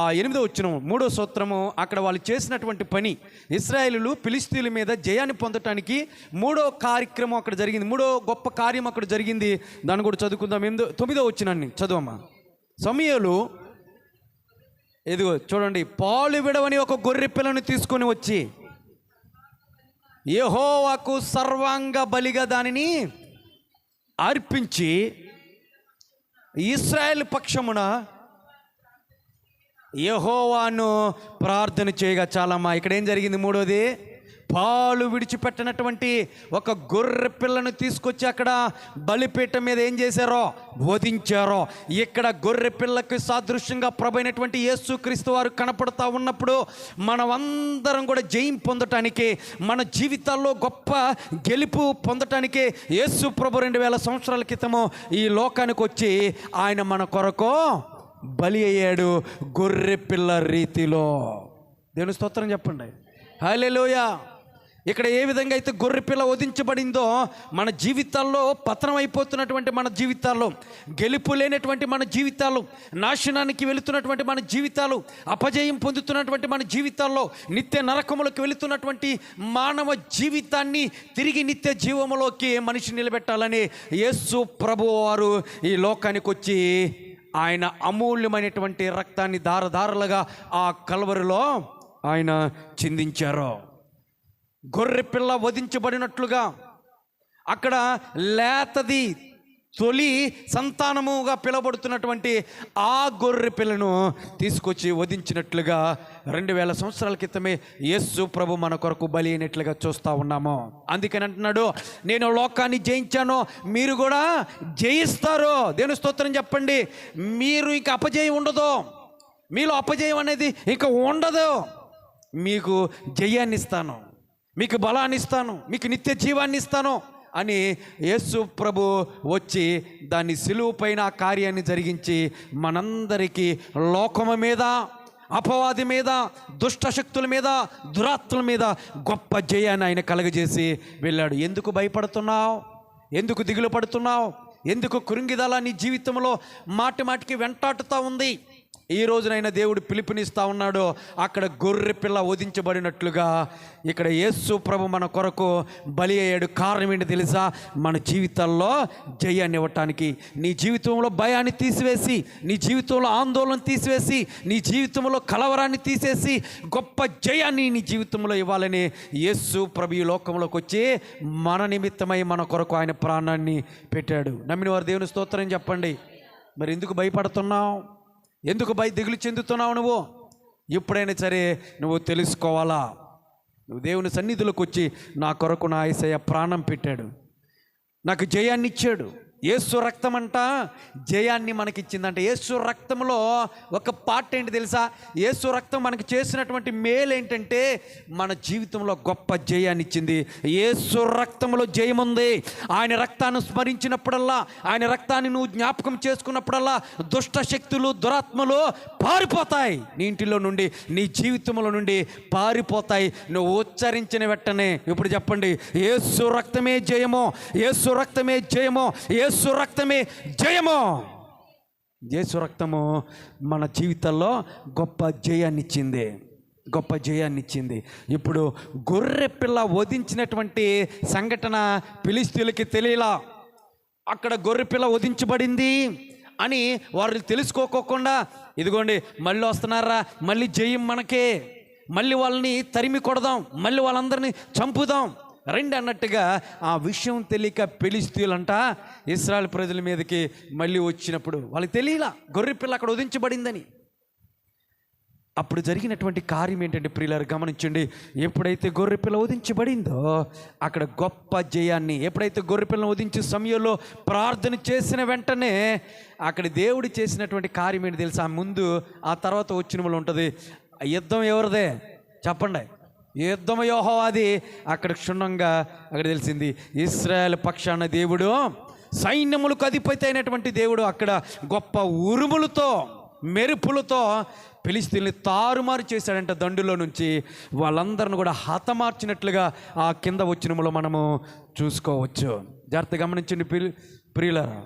ఆ ఎనిమిదో వచ్చిన మూడో సూత్రము అక్కడ వాళ్ళు చేసినటువంటి పని. ఇస్రాయేలులు పిలిస్తీల మీద జయాన్ని పొందటానికి మూడో కార్యక్రమం అక్కడ జరిగింది. మూడో గొప్ప కార్యం అక్కడ జరిగింది. దాన్ని కూడా చదువుకుందాం. ఎనిమిదో తొమ్మిదో వచ్చినాన్ని చదువమ్మా. సమయలు ఇదిగో చూడండి పాలు విడవని ఒక గొర్రె పిల్లను తీసుకొని వచ్చి యహోవాకు సర్వాంగ బలిగా దానిని అర్పించి ఇస్రాయేల్ పక్షమున యహోవాను ప్రార్థన చేయగా చాలమ్మా. ఇక్కడ ఏం జరిగింది మూడోది? పాలు విడిచిపెట్టినటువంటి ఒక గొర్రె పిల్లను తీసుకొచ్చి అక్కడ బలిపీఠం మీద ఏం చేశారో? వధించారో ఇక్కడ గొర్రె పిల్లకి సాదృశ్యంగా ప్రభైనటువంటి యేసు క్రీస్తు వారు కనపడతా ఉన్నప్పుడు మనమందరం కూడా జయం పొందటానికి మన జీవితాల్లో గొప్ప గెలుపు పొందటానికి యేసు ప్రభు రెండు వేల సంవత్సరాల క్రితము ఈ లోకానికి వచ్చి ఆయన మన కొరకు బలి అయ్యాడు గొర్రె పిల్ల రీతిలో. దేవుని స్తోత్రం చెప్పండి. హల్లెలూయా. ఇక్కడ ఏ విధంగా అయితే గొర్రె పిల్ల వధించబడిందో మన జీవితాల్లో పతనం అయిపోతున్నటువంటి మన జీవితాల్లో గెలుపు లేనటువంటి మన జీవితాలు నాశనానికి వెళుతున్నటువంటి మన జీవితాలు అపజయం పొందుతున్నటువంటి మన జీవితాల్లో నిత్య నరకములకు వెళుతున్నటువంటి మానవ జీవితాన్ని తిరిగి నిత్య జీవములోకి మనిషి నిలబెట్టాలని యేసు ప్రభు వారు ఈ లోకానికి వచ్చి ఆయన అమూల్యమైనటువంటి రక్తాన్ని దారదారలుగా ఆ కలవరిలో ఆయన చిందించారు. గొర్రె పిల్ల వధించబడినట్లుగా అక్కడ లేతది తొలి సంతానముగా పిలవబడుతున్నటువంటి ఆ గొర్రె పిల్లను తీసుకొచ్చి వధించినట్లుగా రెండు వేల సంవత్సరాల క్రితమే యేసు ప్రభు మన కొరకు బలి అయినట్లుగా చూస్తూ ఉన్నాము. అందుకని అంటున్నాడు నేను లోకాన్ని జయించాను మీరు కూడా జయిస్తారు. దేని స్తోత్రం చెప్పండి మీరు ఇంకా అపజయం ఉండదు. మీలో అపజయం అనేది ఇంకా ఉండదు. మీకు జయాన్ని ఇస్తాను మీకు బలాన్ని ఇస్తాను మీకు నిత్య జీవాన్ని ఇస్తాను అని యేసు ప్రభు వచ్చి దాన్ని సిలువు పైన కార్యాన్ని జరిగించి మనందరికీ లోకము మీద అపవాది మీద దుష్ట శక్తుల మీద దురాత్మల మీద గొప్ప జయాన్ని ఆయన కలగజేసి వెళ్ళాడు. ఎందుకు భయపడుతున్నావు? ఎందుకు దిగులు పడుతున్నావు? ఎందుకు కృంగిదల నీ జీవితంలో మాటి మాటికి వెంటాడుతూ ఉంది? ఈ రోజునైనా దేవుడు పిలుపునిస్తా ఉన్నాడో అక్కడ గొర్రె పిల్ల వధించబడినట్లుగా ఇక్కడ యేసు ప్రభు మన కొరకు బలి అయ్యాడు. కారణం ఏంటి తెలుసా? మన జీవితాల్లో జయాన్ని ఇవ్వటానికి. నీ జీవితంలో భయాన్ని తీసివేసి నీ జీవితంలో ఆందోళన తీసివేసి నీ జీవితంలో కలవరాన్ని తీసేసి గొప్ప జయాన్ని నీ జీవితంలో ఇవ్వాలని యేసు ప్రభు ఈ లోకంలోకి వచ్చి మన నిమిత్తమై మన కొరకు ఆయన ప్రాణాన్ని పెట్టాడు. నమ్మిన వారు దేవుని స్తోత్రం చెప్పండి. మరి ఎందుకు భయపడుతున్నావు ఎందుకు భయ దిగులు చెందుతున్నావు నువ్వు? ఎప్పుడైనా సరే నువ్వు తెలుసుకోవాలా? నువ్వు దేవుని సన్నిధిలోకి వచ్చి నా కొరకు నా ఐసయ్య ప్రాణం పెట్టాడు. నాకు జయాన్ని ఇచ్చాడు ఏసు రక్తం అంట జయాన్ని మనకిచ్చిందంట. ఏసు రక్తంలో ఒక పార్ట్ ఏంటి తెలుసా? ఏసు రక్తం మనకి చేసినటువంటి మేలు ఏంటంటే మన జీవితంలో గొప్ప జయాన్ని ఇచ్చింది ఏసు రక్తంలో జయం ఉంది ఆయన రక్తాన్ని స్మరించినప్పుడల్లా ఆయన రక్తాన్ని నువ్వు జ్ఞాపకం చేసుకున్నప్పుడల్లా దుష్ట శక్తులు దురాత్మలు పారిపోతాయి. నీ ఇంటిలో నుండి నీ జీవితంలో నుండి పారిపోతాయి. నువ్వు ఉచ్చరించిన వెంటనే ఇప్పుడు చెప్పండి. ఏసు రక్తమే జయమో ఏసు రక్తమే జయమో యేసు రక్తమే జయము. యేసు రక్తము మన జీవితాల్లో గొప్ప జయాన్నిచ్చింది. గొప్ప జయాన్ని ఇచ్చింది ఇప్పుడు గొర్రె పిల్ల వధించినటువంటి సంఘటన పిలిస్తీలకి తెలియలా. అక్కడ గొర్రె పిల్ల వధించబడింది అని వారు తెలుసుకోకోకుండా ఇదిగోండి మళ్ళీ వస్తున్నారా? మళ్ళీ జయం మనకే. మళ్ళీ వాళ్ళని తరిమి కొడదాం. మళ్ళీ వాళ్ళందరినీ చంపుదాం. రండి అన్నట్టుగా ఆ విషయం తెలియక పెలిస్తీలంట ఇస్రాయల్ ప్రజల మీదకి మళ్ళీ వచ్చినప్పుడు వాళ్ళకి తెలియలా గొర్రె పిల్ల అక్కడ ఉదించబడిందని అప్పుడు జరిగినటువంటి కార్యం ఏంటంటే ప్రియులారు గమనించండి ఎప్పుడైతే గొర్రెపిల్ల ఉదించబడిందో అక్కడ గొప్ప జయాన్ని ఎప్పుడైతే గొర్రెపిల్లను వధించే సమయంలో ప్రార్థన చేసిన వెంటనే అక్కడ దేవుడు చేసినటువంటి కార్యం ఏంటి తెలుసా? ముందు ఆ తర్వాత వచ్చిన వాళ్ళు ఉంటుంది. ఆ యుద్ధం ఎవరిదే? చెప్పండి. యుద్ధం యోహోవాది. అక్కడ క్షుణ్ణంగా అక్కడ తెలిసింది ఇస్రాయల్ పక్షాన దేవుడు సైన్యములకు అధిపతి అయినటువంటి దేవుడు అక్కడ గొప్ప ఉరుములతో మెరుపులతో పిలిస్తీన్ని తారుమారు చేశాడంట దండులో నుంచి. వాళ్ళందరిని కూడా హతమార్చినట్లుగా ఆ కింద వచ్చినములో మనము చూసుకోవచ్చు. జాగ్రత్త గమనించండి ప్రి ప్రియులరా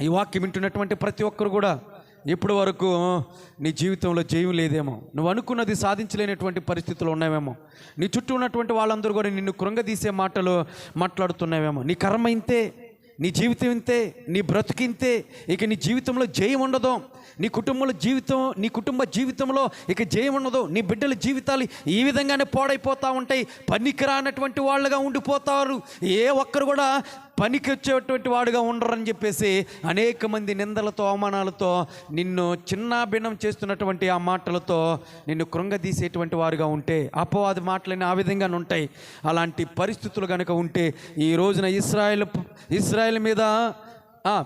ఈ వాక్యం వింటున్నటువంటి ప్రతి ఒక్కరు కూడా ఇప్పటి వరకు నీ జీవితంలో జయం లేదేమో. నువ్వు అనుకున్నది సాధించలేనటువంటి పరిస్థితులు ఉన్నావేమో. నీ చుట్టూ ఉన్నటువంటి వాళ్ళందరూ కూడా నిన్ను కృంగదీసే మాటలు మాట్లాడుతున్నావేమో. నీ కర్మ ఇంతే నీ జీవితం ఇంతే నీ బ్రతికింతే ఇక నీ జీవితంలో జయం ఉండదు. నీ కుటుంబంలో జీవితం నీ కుటుంబ జీవితంలో ఇక జయం ఉండదు. నీ బిడ్డల జీవితాలు ఈ విధంగానే పాడైపోతూ ఉంటాయి. పనికిరానటువంటి వాళ్ళుగా ఉండిపోతారు. ఏ ఒక్కరు కూడా పనికి వచ్చేటువంటి వాడుగా ఉండరని చెప్పేసి అనేక మంది నిందలతో అవమానాలతో నిన్ను చిన్న భిన్నం చేస్తున్నటువంటి ఆ మాటలతో నిన్ను కృంగదీసేటువంటి వారుగా ఉంటే అపవాది మాటలని ఆ విధంగానే ఉంటాయి. అలాంటి పరిస్థితులు కనుక ఉంటే ఈ రోజున ఇస్రాయల్ ఇస్రాయల్ మీద ఆ,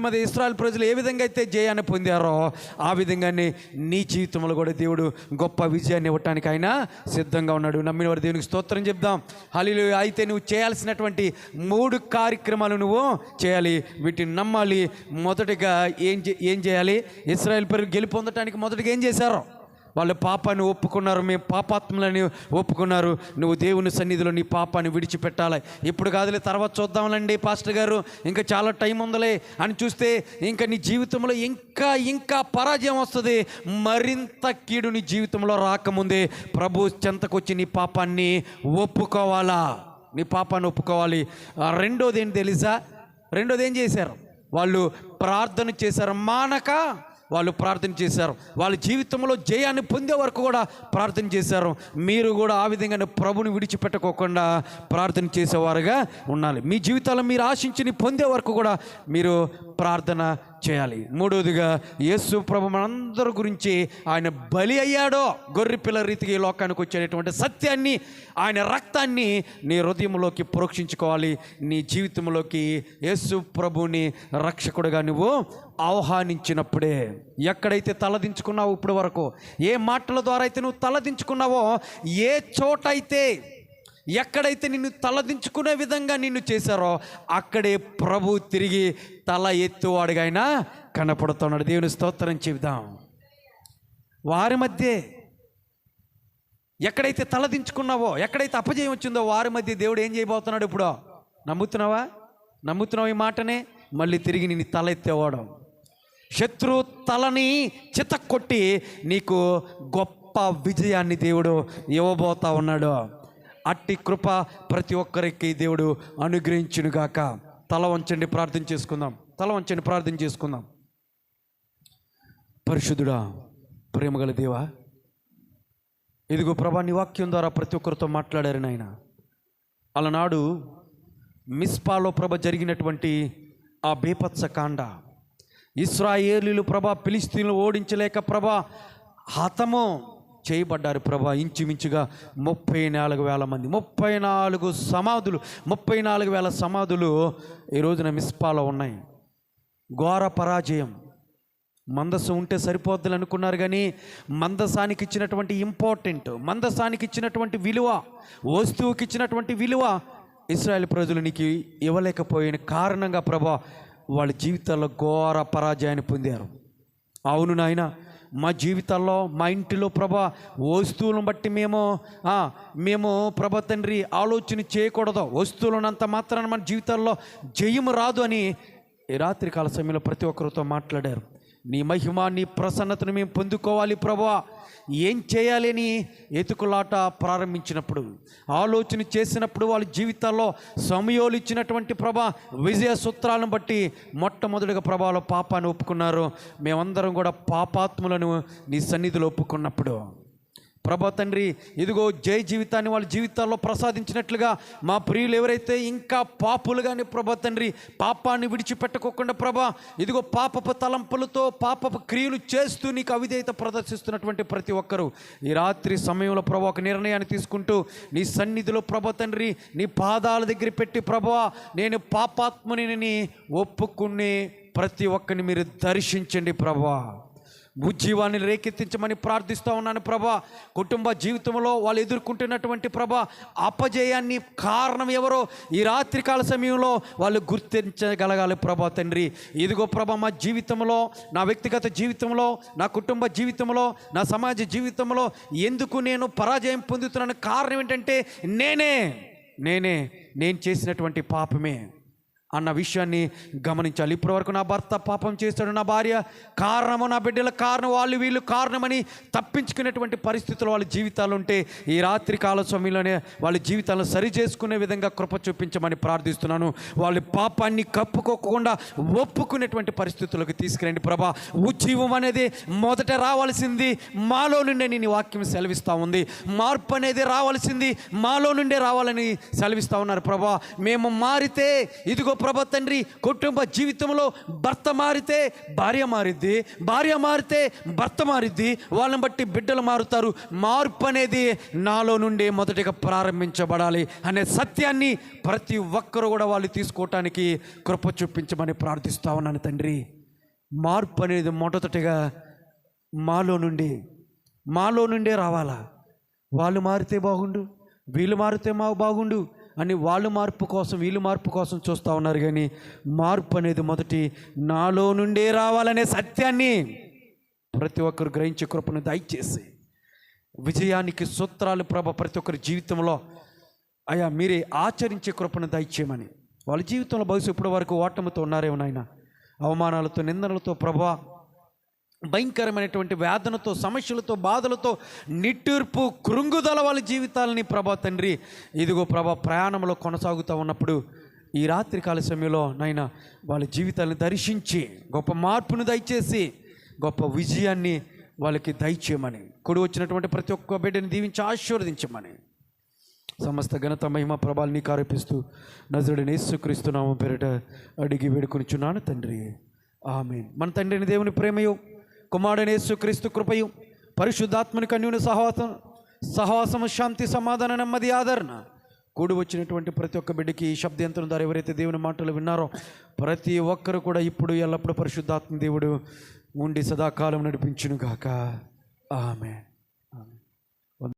మీద ఇస్రాయల్ ప్రజలు ఏ విధంగా అయితే జయాన్ని పొందారో ఆ విధంగానే నీ జీవితంలో కూడా దేవుడు గొప్ప విజయాన్ని ఇవ్వటానికి ఆయన సిద్ధంగా ఉన్నాడు. నమ్మిన వారి దేవునికి స్తోత్రం చెప్దాం. హలీలు అయితే నువ్వు చేయాల్సినటువంటి మూడు కార్యక్రమాలు నువ్వు చేయాలి. వీటిని నమ్మాలి. మొదటిగా ఏం ఏం చేయాలి? ఇస్రాయల్ పేరు గెలుపొందటానికి మొదటిగా ఏం చేశారో? వాళ్ళు పాపాన్ని ఒప్పుకున్నారు మేము పాపాత్మలని ఒప్పుకున్నారు. నువ్వు దేవుని సన్నిధిలో నీ పాపాన్ని విడిచిపెట్టాలి. ఇప్పుడు కాదులే తర్వాత చూద్దాంలండి పాస్టర్ గారు. ఇంకా చాలా టైం ఉందలే అని చూస్తే ఇంకా నీ జీవితంలో ఇంకా ఇంకా పరాజయం వస్తుంది. మరింత కీడు నీ జీవితంలో రాకముందే ప్రభు చెంతకొచ్చి నీ పాపాన్ని ఒప్పుకోవాలా? నీ పాపాన్ని ఒప్పుకోవాలి. రెండోది ఏంటి తెలుసా? రెండోది ఏం చేశారు? వాళ్ళు ప్రార్థన చేశారు. మానక వాళ్ళు ప్రార్థన చేశారు. వాళ్ళ జీవితంలో జయాన్ని పొందే వరకు కూడా ప్రార్థన చేశారు. మీరు కూడా ఆ విధంగానే ప్రభుని విడిచిపెట్టుకోకుండా ప్రార్థన చేసేవారుగా ఉండాలి. మీ జీవితాల్లో మీరు ఆశించిని పొందే వరకు కూడా మీరు ప్రార్థన చేయాలి. మూడవదిగా యేసు ప్రభు మనందరి గురించి ఆయన బలి అయ్యాడో గొర్రెపిల్ల రీతికి ఈ లోకానికి వచ్చేటటువంటి సత్యాన్ని ఆయన రక్తాన్ని నీ హృదయంలోకి ప్రోక్షించుకోవాలి. నీ జీవితంలోకి యేసు ప్రభుని రక్షకుడుగా నువ్వు ఆహ్వానించినప్పుడే ఎక్కడైతే తలదించుకున్నావో ఇప్పటి వరకు ఏ మాటల ద్వారా అయితే నువ్వు తలదించుకున్నావో ఏ చోటైతే ఎక్కడైతే నిన్ను తలదించుకునే విధంగా నిన్ను చేశారో అక్కడే ప్రభు తిరిగి తల ఎత్తువాడుగా ఆయన కనపడుతున్నాడు. దేవుని స్తోత్రం చెబుదాం. వారి మధ్య ఎక్కడైతే తలదించుకున్నావో ఎక్కడైతే అపజయం వచ్చిందో వారి మధ్య దేవుడు ఏం చేయబోతున్నాడు ఇప్పుడు? నమ్ముతున్నావా? నమ్ముతున్నావు ఈ మాటనే? మళ్ళీ తిరిగి నిన్ను తల ఎత్తేవాడు. శత్రు తలని చితక్కొట్టి నీకు గొప్ప విజయాన్ని దేవుడు ఇవ్వబోతా ఉన్నాడు. అట్టి కృప ప్రతి ఒక్కరికి దేవుడు అనుగ్రహించునుగాక. తల వంచండి ప్రార్థన చేసుకుందాం. తల వంచండి ప్రార్థన చేసుకుందాం. పరిశుద్ధుడా ప్రేమగల దేవా ఇదిగో ప్రభా నీ వాక్యం ద్వారా ప్రతి ఒక్కరితో మాట్లాడారు నాయన. అలనాడు మిస్పాలో ప్రభ జరిగినటువంటి ఆ బీపత్స కాండ. ఇస్రాయేలీలు ప్రభ పిలిస్తీన్లు ఓడించలేక ప్రభ హతము చేయబడ్డారు ప్రభా. ఇంచుమించుగా ముప్పై నాలుగు వేల మంది. ముప్పై నాలుగు సమాధులు ముప్పై నాలుగు వేల సమాధులు ఈ రోజున మిస్పాలో ఉన్నాయి. ఘోర పరాజయం. మందస్సు ఉంటే సరిపోద్దులు అనుకున్నారు కానీ మందసానికి ఇచ్చినటువంటి ఇంపార్టెంట్ మందసానికి ఇచ్చినటువంటి విలువ వస్తువుకి ఇచ్చినటువంటి విలువ ఇస్రాయల్ ప్రజలు నీకు ఇవ్వలేకపోయిన కారణంగా ప్రభా వాళ్ళ జీవితాల్లో ఘోర పరాజయాన్ని పొందారు. అవును నాయన మా జీవితాల్లో మా ఇంటిలో ప్రభా వస్తువులను బట్టి మేము మేము ప్రభ తండ్రి ఆలోచన చేయకూడదు. వస్తువులనంత మాత్రాన మన జీవితాల్లో జయము రాదు అని రాత్రి కాల సమయంలో ప్రతి ఒక్కరితో మాట్లాడారు. నీ మహిమ నీ ప్రసన్నతను మేము పొందుకోవాలి ప్రభా ఏం చేయాలి అని ఎతుకులాట ప్రారంభించినప్పుడు ఆలోచన చేసినప్పుడు వాళ్ళ జీవితాల్లో సమయోలు ఇచ్చినటువంటి ప్రభ విజయ సూత్రాలను బట్టి మొట్టమొదటిగా ప్రభాలో పాపాన్ని ఒప్పుకున్నారు. మేమందరం కూడా పాపాత్ములను నీ సన్నిధిలో ఒప్పుకున్నప్పుడు. ప్రభా తండ్రి ఇదిగో జై జీవితాన్ని వాళ్ళ జీవితాల్లో ప్రసాదించినట్లుగా మా ప్రియులు ఎవరైతే ఇంకా పాపులుగానే ప్రభా తండ్రి పాపాన్ని విడిచిపెట్టుకోకుండా ప్రభా ఇదిగో పాపపు తలంపులతో పాపపు క్రియలు చేస్తూ నీకు అవిధేయత ప్రదర్శిస్తున్నటువంటి ప్రతి ఒక్కరూ. ఈ రాత్రి సమయంలో ప్రభా ఒక నిర్ణయాన్ని తీసుకుంటూ నీ సన్నిధిలో ప్రభా తండ్రి నీ పాదాల దగ్గర పెట్టి ప్రభా నేను పాపాత్మని ఒప్పుకునే ప్రతి ఒక్కరిని మీరు దర్శించండి ప్రభా. ఉజ్జీవాన్ని రేకెత్తించమని ప్రార్థిస్తూ ఉన్నాను ప్రభా. కుటుంబ జీవితంలో వాళ్ళు ఎదుర్కొంటున్నటువంటి ప్రభా అపజయాన్ని కారణం ఎవరో ఈ రాత్రికాల సమయంలో వాళ్ళు గుర్తించగలగాలి ప్రభా తండ్రి. ఇదిగో ప్రభా మా జీవితంలో నా వ్యక్తిగత జీవితంలో నా కుటుంబ జీవితంలో నా సమాజ జీవితంలో ఎందుకు నేను పరాజయం పొందుతున్నాను? కారణం ఏంటంటే నేనే నేనే నేను చేసినటువంటి పాపమే. అన్న విషయాన్ని గమనించాలి. ఇప్పటివరకు నా భర్త పాపం చేశాడు. నా భార్య కారణము నా బిడ్డల కారణం వాళ్ళు వీళ్ళు కారణమని తప్పించుకునేటువంటి పరిస్థితులు వాళ్ళ జీవితాలు ఉంటే ఈ రాత్రి కాల సమయంలోనే వాళ్ళ జీవితాలను సరి చేసుకునే విధంగా కృప చూపించమని ప్రార్థిస్తున్నాను. వాళ్ళ పాపాన్ని కప్పుకోకుండా ఒప్పుకునేటువంటి పరిస్థితులకు తీసుకురండి ప్రభా. ఉజ్జీవం అనేది మొదట రావాల్సింది మాలో నుండే నేను వాక్యం సెలవిస్తూ ఉంది. మార్పు అనేది రావాల్సింది మాలో నుండే రావాలని సెలవిస్తూ ఉన్నారు ప్రభా. మేము మారితే ఇదిగో ప్రభ తండ్రి కుటుంబ జీవితంలో భర్త మారితే భార్య మారిద్ది భార్య మారితే భర్త మారిద్ది వాళ్ళని బట్టి బిడ్డలు మారుతారు. మార్పు అనేది నాలో నుండే మొదటిగా ప్రారంభించబడాలి అనే సత్యాన్ని ప్రతి ఒక్కరు కూడా వాళ్ళు తీసుకోవటానికి కృప చూపించమని ప్రార్థిస్తా ఉన్నాను తండ్రి. మార్పు అనేది మొదటిగా మాలో నుండి మాలో నుండే రావాలా? వాళ్ళు మారితే బాగుండు వీళ్ళు మారితే మా బాగుండు అని వాళ్ళు మార్పు కోసం వీళ్ళు మార్పు కోసం చూస్తూ ఉన్నారు కానీ మార్పు అనేది మొదటి నాలో నుండే రావాలనే సత్యాన్ని ప్రతి ఒక్కరు గ్రహించే కృపను దయచేసి విజయానికి సూత్రాలు ప్రభ ప్రతి ఒక్కరి జీవితంలో అయా మీరే ఆచరించే కృపను దయచేయమని. వాళ్ళ జీవితంలో బహుశా ఇప్పటి వరకు ఓటమితో ఉన్నారేమో నాయన. అవమానాలతో నిందనలతో ప్రభా భయంకరమైనటువంటి వేదనతో సమస్యలతో బాధలతో నిట్టూర్పు కృంగుదల వాళ్ళ జీవితాలని ప్రభా తండ్రి ఇదిగో ప్రభా ప్రయాణంలో కొనసాగుతూ ఉన్నప్పుడు ఈ రాత్రి కాల సమయంలో నాయన వాళ్ళ జీవితాలను దర్శించి గొప్ప మార్పును దయచేసి గొప్ప విజయాన్ని వాళ్ళకి దయచేయమని కొడు వచ్చినటువంటి ప్రతి ఒక్క బిడ్డని దీవించి ఆశీర్వదించమని సమస్త ఘనత మహిమ ప్రభాలు నీకు ఆరోపిస్తూ నజరుడిని యేసుక్రీస్తునామం పేరిట అడిగి వేడుకొనిచున్నాను తండ్రి. ఆమె మన తండ్రిని దేవుని ప్రేమయో. కుమారుడైన క్రీస్తు కృపయు పరిశుద్ధాత్మని కన్యుని సహవాసం సహవాసము శాంతి సమాధాన నెమ్మది ఆదరణ. కూడి వచ్చినటువంటి ప్రతి ఒక్క బిడ్డకి ఈ శబ్దయంత్రం ద్వారా ఎవరైతే దేవుని మాటలు విన్నారో ప్రతి ఒక్కరు కూడా ఇప్పుడు ఎల్లప్పుడూ పరిశుద్ధాత్మ దేవుడు ఉండి సదాకాలం నడిపించును గాక ఆమె